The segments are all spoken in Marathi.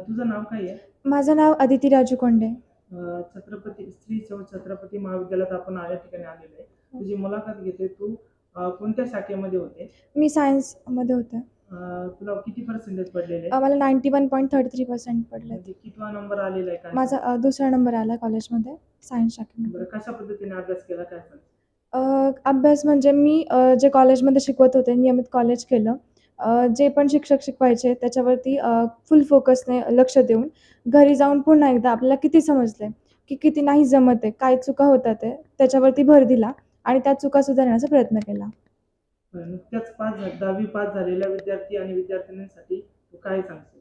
तुझं नाव काय आहे? माझं नाव अदिती राजू कोंडे अं, छत्रपती श्री चौ छत्रपती महाविद्यालयात आपण या ठिकाणी आलेलो आहे. तुझी मुलाखत घेते तू. अं, कोणत्या शाखेमध्ये होते? मी सायन्समध्ये होते. अं, तुला किती पर्सेंटेज पडलेले? अ, मला ninety one point thirty three percent पडले म्हणजे कितवा नंबर आलेला आहे? काय माझा अ, दुसरा नंबर आला कॉलेजमध्ये सायन्स शाखेमध्ये. बरं कशा पद्धतीने अभ्यास केला? काय सांग? अ, अभ्यास म्हणजे मी अ, जे कॉलेजमध्ये शिकवत होते नियमित कॉलेज केलं. जे पण शिक्षक शिकवायचे त्याच्यावरती फुल फोकसने लक्ष देऊन घरी जाऊन पुन्हा एकदा आपल्याला किती समजले की किती नाही जमत आहे काय चुका होतात आहे त्याच्यावरती भर दिला आणि त्या चुका सुधारण्याचा प्रयत्न केला. नुकत्याच पास दहावी पास झालेल्या विद्यार्थी आणि विद्यार्थिनींसाठी काय सांगशील?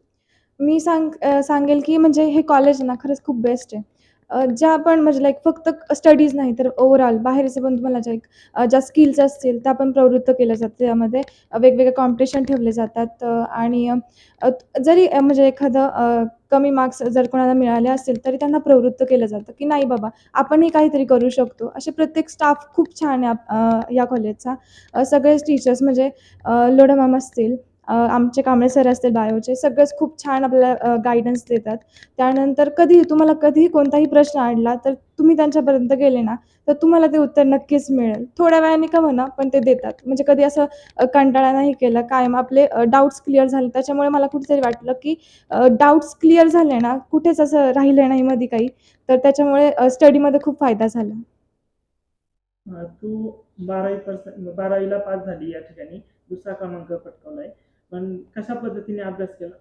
मी सांग सांगेल की म्हणजे हे कॉलेज ना खरंच खूप बेस्ट आहे. ज्या पण म्हणजे लाईक फक्त स्टडीज नाही तर ओव्हरऑल बाहेरचे पण तुम्हाला ज्या एक ज्या स्किल्स असतील त्या पण प्रवृत्त केल्या जातात. त्यामध्ये वेगवेगळे कॉम्पिटिशन ठेवले जातात. आणि जरी म्हणजे एखादं कमी मार्क्स जर कोणाला मिळाले असतील तरी त्यांना प्रवृत्त केलं जातं की नाही बाबा आपणही काहीतरी करू शकतो. असे प्रत्येक स्टाफ खूप छान आहे आप- या कॉलेजचा सगळेच टीचर्स म्हणजे अ, लोढा मॅम असतील आमचे कांबळे सर असतील बायोचे सगळेच खूप छान आपल्याला गायडन्स देतात. त्यानंतर कधीही तुम्हाला कधीही कोणताही प्रश्न आणला तर तुम्ही त्यांच्यापर्यंत गेले ना तर तुम्हाला ते उत्तर नक्कीच मिळेल. थोड्या वेळाने का म्हणा पण ते देतात. म्हणजे कधी असं कंटाळा नाही केला कायम आपले डाऊट्स क्लिअर झाले. त्याच्यामुळे मला कुठेतरी वाटलं की डाऊट्स क्लिअर झाले ना कुठेच असं राहिलं नाही मध्ये काही. तर त्याच्यामुळे स्टडीमध्ये खूप फायदा झाला. तू बारावी पर्सेंट बारावीला पास झाली या ठिकाणी. दुसरा क्रमांक पटकावलाय. पण कशा पद्धतीने अभ्यास केला?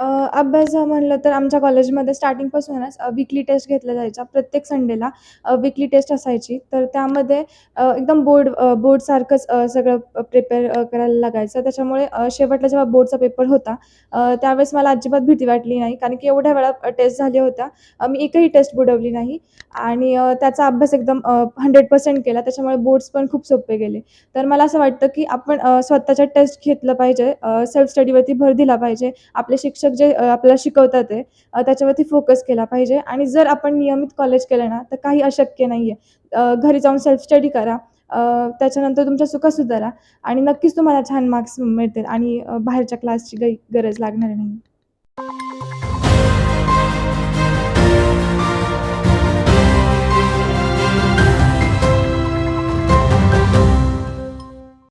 अ, अभ्यास म्हणलं तर आमच्या कॉलेजमध्ये स्टार्टिंगपासूनच विकली टेस्ट घेतल्या जायच्या प्रत्येक संडेला विकली टेस्ट असायची. तर त्यामध्ये अ, एकदम बोर्ड बोर्डसारखंच अ, सगळं प्रिपेअर करायला लागायचं. त्याच्यामुळे अ, शेवटला जेव्हा बोर्डचा पेपर होता अ, त्यावेळेस मला अजिबात भीती वाटली नाही. कारण की एवढ्या वेळा टेस्ट झाल्या होत्या. अ, मी एकही टेस्ट बुडवली नाही. आणि अ, त्याचा अभ्यास एकदम हंड्रेड पर्सेंट केला. त्याच्यामुळे बोर्ड्स पण खूप सोपे गेले. तर मला असं वाटतं की आपण अ, स्वतःच्या टेस्ट घेतलं पाहिजे. सेल्फ स्टडीवरती भर दिला पाहिजे. आपले शिक्षक शिक्षक जे आपल्याला शिकवतात आहे त्याच्यावरती फोकस केला पाहिजे. आणि जर आपण नियमित कॉलेज केलं ना तर काही अशक्य नाही आहे घरी जाऊन सेल्फ स्टडी करा. त्याच्यानंतर तुमच्या चुका सुधारा. आणि नक्कीच तुम्हाला छान मार्क्स मिळतील. आणि बाहेरच्या क्लासची काही गरज लागणार नाही.